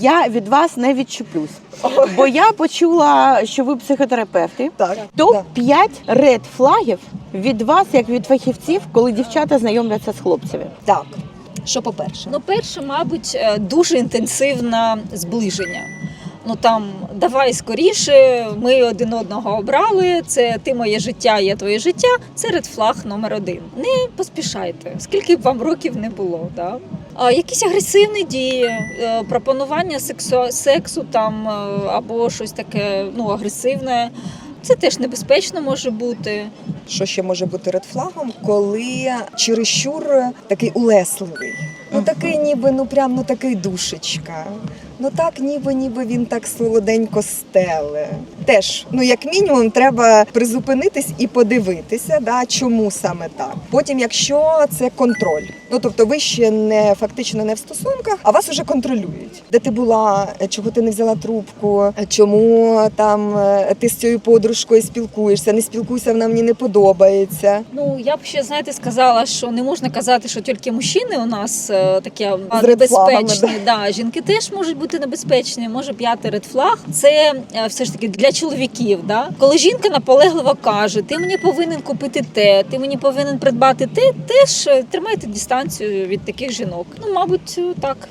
Я від вас не відчеплюсь, бо я почула, що ви психотерапевти. Так, Топ да. 5 ред флагів від вас, як від фахівців, коли дівчата знайомляться з хлопцями. так. Що по-перше? Ну, перше, мабуть, е, дуже інтенсивне зближення. Ну там давай скоріше, ми один одного обрали. Це ти моє життя, я твоє життя. Це редфлаг номер один. Не поспішайте, скільки б вам років не було. Да? Якісь агресивні дії, е, пропонування сексу, сексу там е, або щось таке ну, агресивне. Це теж небезпечно може бути. Що ще може бути редфлагом, коли чересчур такий улесливий. Ну такий ніби, ну прям ну такий душечка. Ну так, ніби ніби він так солоденько стеле. Теж, ну як мінімум, треба призупинитись і подивитися, да, чому саме так. Потім, якщо це контроль, ну тобто ви ще не фактично не в стосунках, а вас уже контролюють. Де ти була, е, чого ти не взяла трубку, е, чому там е, ти з цією подружкою спілкуєшся, не спілкуйся, вона мені не подобається. Ну я б ще знаєте сказала, що не можна казати, що тільки мужчини у нас е, редфлагами, небезпечні. Да. жінки теж можуть бути небезпечні. Може п'ятий редфлаг. Це е, все ж таки для чоловіків. Да? Коли жінка наполегливо каже, ти мені повинен купити те, ти мені повинен придбати те, теж е, тримайте дистанцію від таких жінок. Ну, мабуть, так.